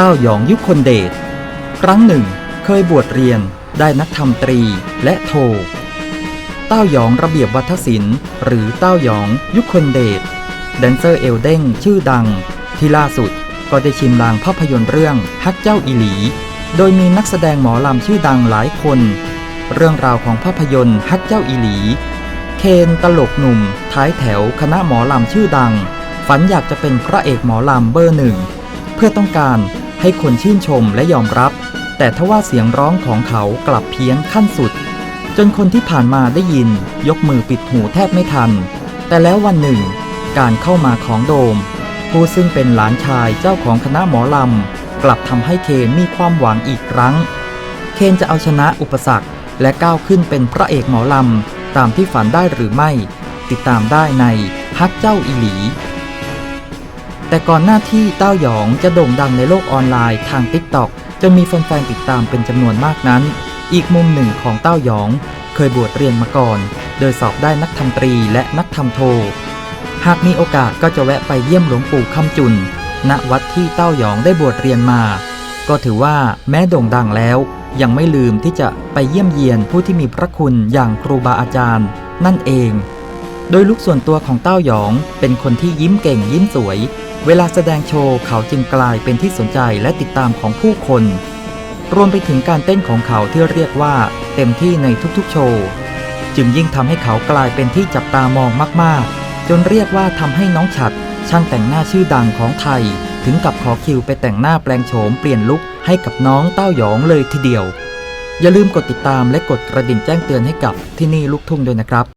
เต้าหยองยุคนเดช ครั้งหนึ่ง เคยบวชเรียนได้นักธรรมตรีและโท เต้าหยองระเบียบวัฒศิลป์ หรือเต้าหยองยุคนเดชแดนเซอร์เอลเด้งชื่อดัง ที่ล่าสุดก็ได้ชิมลางภาพยนตร์เรื่องฮักเจ้าอีหลี โดยมีนักแสดงหมอลำชื่อดังหลายคน เรื่องราวของภาพยนตร์ฮักเจ้าอีหลี เคนตลกหนุ่ม ท้ายแถวคณะหมอลำชื่อดัง ฝันอยากจะเป็นพระเอกหมอลำเบอร์หนึ่ง เพื่อต้องการ ให้คนชื่นชมและยอมรับ แต่ทว่าเสียงร้องของเขากลับเพี้ยนขั้นสุด จนคนที่ผ่านมาได้ยิน ยกมือปิดหูแทบไม่ทัน แต่แล้ววันหนึ่ง การเข้ามาของโดม ผู้ซึ่งเป็นหลานชายเจ้าของคณะหมอลำ กลับทำให้เคนมีความหวังอีกครั้ง เคนจะเอาชนะอุปสรรค และก้าวขึ้นเป็นพระเอกหมอลำ ตามที่ฝันได้หรือไม่ ติดตามได้ในฮักเจ้าอีหลี แต่ก่อนหน้าที่เต้าหยองจะโด่งดังในโลกออนไลน์ทาง t ิ k t o k จนมีแฟนๆติดตามเป็นจำนวนมากนั้น อีกมุมหนึ่งของเต้าหยองเคยบวชเรียนมาก่อน โดยสอบได้นักธรรมตรีและนักธรรมโท หากมีโอกาสก็จะแวะไปเยี่ยมหลวงปู่คำจุน ณวัดที่เต้าหยองได้บวชเรียนมา ก็ถือว่าแม้โด่งดังแล้ว ยังไม่ลืมที่จะไปเยี่ยมเยียนผู้ที่มีพระคุณอย่างครูบาอาจารย์ นั่นเอง โดยลุกส่วนตัวของเต้าหยองเป็นคนที่ยิ้มเก่งยิ้มสวย เวลาแสดงโชว์เขาจึงกลายเป็นที่สนใจและติดตามของผู้คน รวมไปถึงการเต้นของเขาที่เรียกว่าเต็มที่ในทุกๆโชว์ จึงยิ่งทำให้เขากลายเป็นที่จับตามองมากๆ จนเรียกว่าทำให้น้องฉัดช่างแต่งหน้าชื่อดังของไทย ถึงกับขอคิวไปแต่งหน้าแปลงโฉมเปลี่ยนลุคให้กับน้องเต้าหยองเลยทีเดียว อย่าลืมกดติดตามและกดกระดิ่งแจ้งเตือนให้กับที่นี่ลูกทุ่งด้วยนะครับ